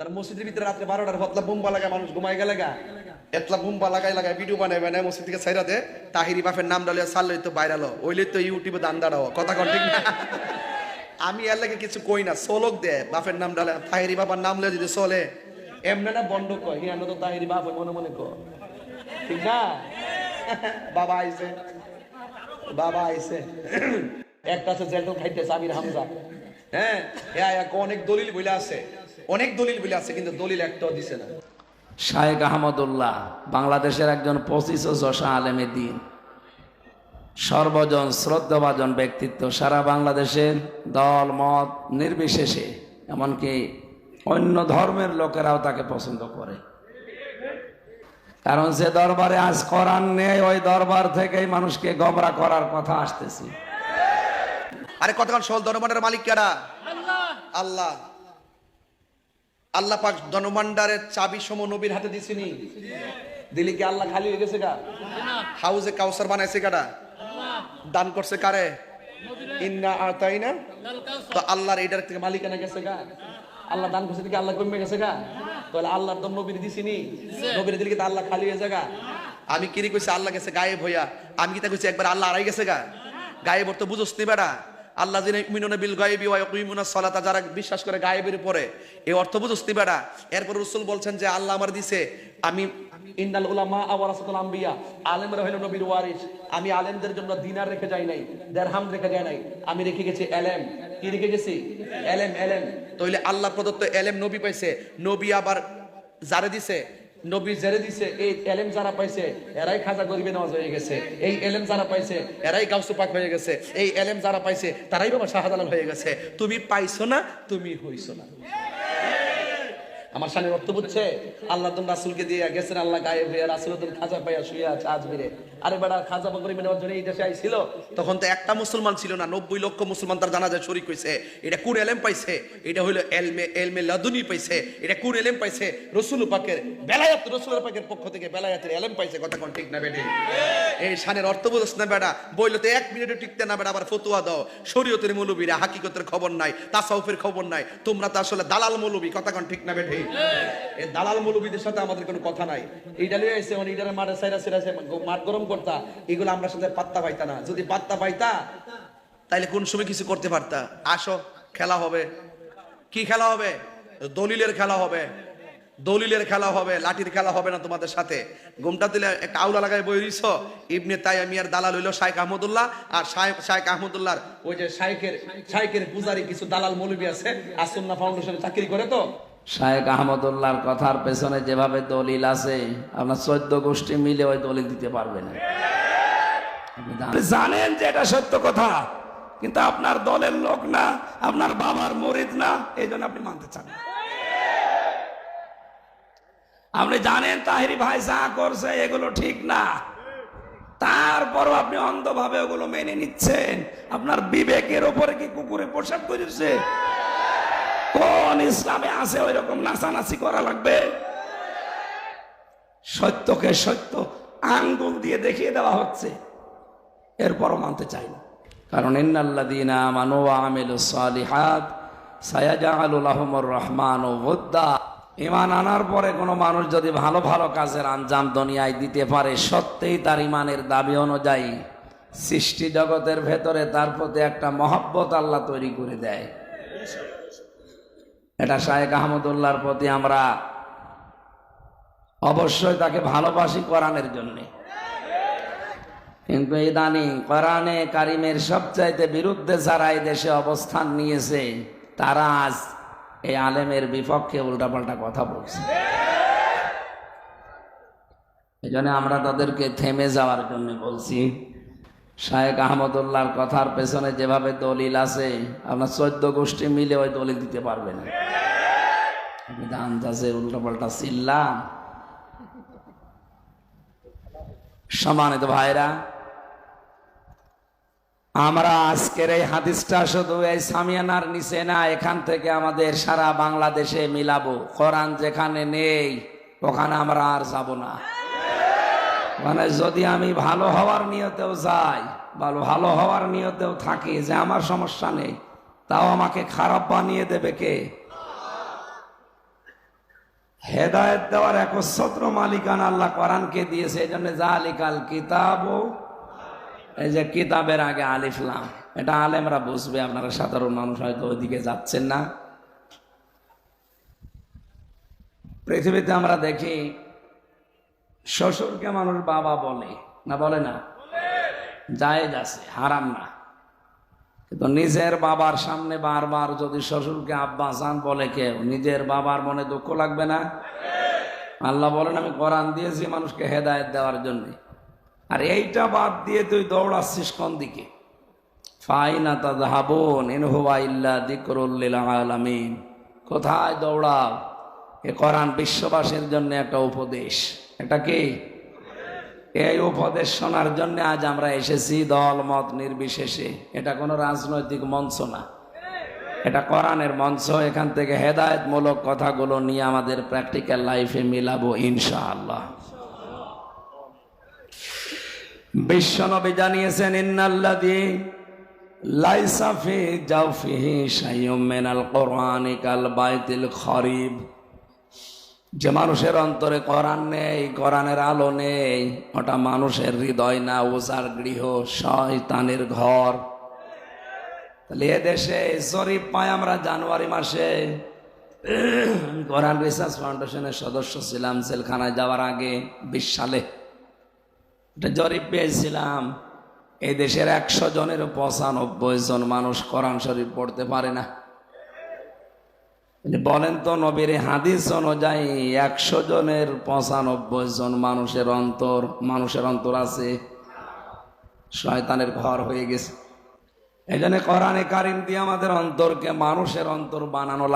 তার মসজিদের ভিতরে রাত্রে বারোটার হতলা বুম্বা লাগায় মানুষ ঘুমাই গেলে গা। এতলা বুম্বা লাগাই লাগায় ভিডিও বানাই বানায় মসজিদ থেকে ছাইরা দে, তাহিরি বাপের নাম ডালিয়া সারলে তো বাইরালো। ওইলে তো ইউটিউবে দান দাঁড়াও, কথা কন ঠিক না? আমি এর লাগে কিছু কই না সোলক দে, বাপের নাম ডালে তাহিরি বাবার নাম লে যদি চলে। এমনি না বন্ধ কয় হিয়ানো তো তাহিরি বাপ হয় মনে মনে কর ঠিক না? বাবা আইছে। বাবা আইছে। একটা আছে জেলটো খাইতেছে, আমির হামজা। হ্যাঁ হ্যাঁ অনেক দলিল বইলা আছে। অনেক দলিল বইলা আছে কিন্তু দলিল একটাও দিছে না। শায়েক আহমদুল্লাহ বাংলাদেশের একজন পঁচিশ ও আলেমে দিন। সর্বজন শ্রদ্ধাভাজন ব্যক্তিত্ব সারা বাংলাদেশের দল মত নির্বিশেষে এমনকি অন্য ধর্মের লোকেরাও তাকে পছন্দ করে। কারণ যে দরবারে আজ করার নেই ওই দরবার থেকেই মানুষকে গবরা করার কথা আসতেছে। আরে কতক্ষণ সল দরবারের মালিক কেডা আল্লাহ। আল্লাহ পাক ধনভাণ্ডারের চাবি সম নবীর হাতে দিছিনি দিলি কি আল্লাহ খালি হয়ে গেছে গা? হাউজে কাউসার বানাইছে কারা? দান করছে কারে? ইন্না আতাইনা। তো আল্লাহর এটার থেকে মালিকানা গেছে গা। আল্লাহ দান করছে থেকে আল্লাহ কমে গেছে গা? তাহলে আল্লাহর দম নবীর দিছিনি নবীর দিলে কি আল্লাহ খালি হয়ে গা? আমি কিরি কইছি, আল্লাহ গেছে গায়েব হইয়া। আমি কি তা কইছি, একবার আল্লাহ আড়াই গেছে গা? গায়েব তো বুঝোস নি বেড়া। আল্লাহ মিনুনা বিল গায়েবি ওয়া ইয়াকুমুনা সালাতা, যারা বিশ্বাস করে গায়েবের উপরে, এই অর্থ বুঝোস নি বেড়া। এরপর রাসূল বলছেন যে, আল্লাহ আমার দিছে, আমি ইন্নাল উলামা আওয়ারাসাতুল আম্বিয়া, আলেমরা হলো নবীর ওয়ারিস। আমি আলেমদের জন্য দিনার রেখে যাই নাই দেরহাম রেখে যাই নাই। আমি রেখে গেছি এলেম। কি রেখে গেছি? এলেম এলেম। তাইলে আল্লাহ প্রদত্ত এলেম নবী পাইছে, নবী আবার যারে দিছে? নবী জেরে দিছে, এই এলেম যারা পাইছে, এরাই খাজা গরিবে নামাজ হয়ে গেছে। এই এলেম যারা পাইছে, এরাই গাউসু পাক হয়ে গেছে। এই এলেম যারা পাইছে, তারাই বাবা শাহজালাল হয়ে গেছে। তুমি পাইছো না, তুমি হইছো না। আমার সামনে অর্থ বুঝছে আল্লাহ তুমি রাসুলকে দিয়ে গেছেন, আল্লাহ গায়ে হয়ে রাসুল তুমি খাজা পাইয়া শুয়ে আছে আজমিরে আরে বেড়া, খাজা বকরি নেওয়ার জন্য এই দেশে আইছিল? তখন তো একটা মুসলমান ছিল না, নব্বই লক্ষ মুসলমান তার জানা যায় শরিক হয়েছে এটা কোন এলেম পাইছে, এটা হইল এলমে এলমে লাদুনি পাইছে, এটা কোন এলেম পাইছে। রসুল পাকের বেলায়াত, রসুল পাকের পক্ষ থেকে বেলায়াতের এলেম পাইছে, কথা কোন ঠিক না বেটে? এই শানের অর্থ বুঝছ না বেড়া বইলো তো এক মিনিটে টিকতে না বেড়া, আবার ফতুয়া দাও। শরীয়তের মৌলবীরা হাকিকতের খবর নাই, তাসাউফের খবর নাই, তোমরা তো আসলে দালাল মৌলবী, কথা কোন ঠিক না বেটে? মানে তাইলে কোন সময় কিছু করতে পারতা? আসো, খেলা হবে। কি খেলা হবে? দলিলের খেলা হবে। দলিলের খেলা হবে, লাঠির খেলা হবে না তোমাদের সাথে। ঘুমটা দিলে একটা আউলা লাগায় বই দিছ, ইবনে তাই আমি আর দালাল হইল শাইখ আহমদুল্লাহ, আর শাইখ আহমদুল্লাহর ওই যে শাইখের শাইখের পূজারি কিছু দালাল মৌলবী আছে, আসুন্না ফাউন্ডেশনে চাকরি করে তো শায়েক আহমদুল্লাহর কথার পেছনে যেভাবে দলিল আছে, আপনার চোদ্দ গোষ্ঠী মিলে ওই দলিল দিতে পারবে না। আপনি জানেন- জানেন যে এটা সত্য কথা, কিন্তু আপনার দলের লোক না, আপনার বাবার মরিদ না, এই জন্য আপনি মানতে চান আপনি জানেন তাহিরি ভাই যা করছে, এগুলো ঠিক না। তারপরও আপনি অন্ধভাবে ওগুলো মেনে নিচ্ছেন। আপনার বিবেকের ওপরে কি কুকুরে পোশাক করেছে কোন ইসলামে আছে ওই রকম নাচানাচি করা লাগবে? সত্যকে সত্য আঙ্গুল দিয়ে দেখিয়ে দেওয়া হচ্ছে। এরপরও মানতে চাই না। কারণ ইন্নাল্লাদিনা আমানু ওয়া আমিলুস সালিহাত সায়াজাআলুল লাহুমুর রহমান ও ওদ্দা ইমান আনার পরে কোনো মানুষ যদি ভালো ভালো কাজের আঞ্জাম দুনিয়ায় দিতে পারে, সত্যিই তার ইমানের দাবি অনুযায়ী সৃষ্টি জগতের ভেতরে তার প্রতি একটা মহব্বত আল্লাহ তৈরি করে দেয়। এটা শায়েক আহমদুল্লাহর প্রতি আমরা অবশ্যই তাকে ভালোবাসি কোরআনের জন্যে। কিন্তু ইদানিং কোরআনে কারিমের সবচাইতে বিরুদ্ধে যারা এই দেশে অবস্থান নিয়েছে, তারা আজ এই আলেমের বিপক্ষে উল্টাপাল্টা কথা বলছে। এই আমরা তাদেরকে থেমে যাওয়ার জন্য বলছি শায়েক আহমদুল্লাহর কথার পেছনে যেভাবে দলিল আছে, আপনার চোদ্দ গোষ্ঠী মিলে ওই দলিল দিতে পারবে না। আপনি ধান চাষের উল্টাপাল্টা চিল্লা সম্মানিত ভাইরা, আমরা আজকের এই হাদিসটা শুধু এই সামিয়ানার নিচে না, এখান থেকে আমাদের সারা বাংলাদেশে মিলাবো। কোরআন যেখানে নেই, ওখানে আমরা আর যাব না। মানে যদি আমি ভালো হওয়ার নিয়তেও যাই ভালো ভালো হওয়ার নিয়তেও থাকি যে আমার সমস্যা নেই, তাও আমাকে খারাপ বানিয়ে দেবে কে? হেদায়ত দেওয়ার একচ্ছত্র মালিকান আল্লাহ কোরআনকে দিয়েছে, এই জন্য যা জালিকাল কিতাব, এই যে কিতাবের আগে আলিফলাম এটা আলেমরা বুঝবে, আপনারা সাধারণ মানুষ হয়তো ওইদিকে যাচ্ছেন না। পৃথিবীতে আমরা দেখি শ্বশুরকে মানুষ বাবা বলে, না বলে না? জায়েজ আছে, হারাম না। কিন্তু নিজের বাবার সামনে বারবার যদি শ্বশুরকে আব্বা জান বলে কেউ, নিজের বাবার মনে দুঃখ লাগবে না? আল্লাহ বলেন, আমি কোরআন দিয়েছি মানুষকে হেদায়েত দেওয়ার জন্য। আর এইটা বাদ দিয়ে তুই দৌড়াচ্ছিস কোন দিকে? ইল্লা কোথায় দৌড়াও? এ কোরআন বিশ্ববাসীর জন্য একটা উপদেশ। এটা কি? এই উপদেশ শোনার জন্য আজ আমরা এসেছি দল, মত নির্বিশেষে। এটা কোনো রাজনৈতিক মঞ্চ না। এটা কোরআনের মঞ্চ। এখান থেকে হেদায়েতমূলক কথাগুলো নিয়ে আমাদের প্র্যাকটিক্যাল লাইফে মিলাবো ইনশাআল্লাহ। বিশ্বনবী জানিয়েছেন, ইন্নাল্লাযী লাইসা ফি জাওফিহি শাইউম মিনাল কোরআনি কাল বাইতিল খরিব। যে মানুষের অন্তরে কোরআন নেই, কোরআনের আলো নেই, ওটা মানুষের হৃদয় না ওজার গৃহ, শয়তানের ঘর। তাহলে এ দেশে জরিপ পাই আমরা জানুয়ারি মাসে। আমি কোরআন রিসার্চ ফাউন্ডেশনের সদস্য ছিলাম জেলখানায় যাওয়ার আগে, বিশ সালে। এটা জরিপ পেয়েছিলাম এই দেশের একশো জনের পঁচানব্বই জন মানুষ কোরআন শরীফ পড়তে পারে না। বলেন তো নবীর হাদিস অনুযায়ী একশো জনের পঁচানব্বই জন মানুষের অন্তর মানুষের অন্তর আছে। শয়তানের ঘর হয়ে গেছে। এই জন্য কোরআনে কারিম দিয়ে আমাদের অন্তরকে মানুষের অন্তর বানানো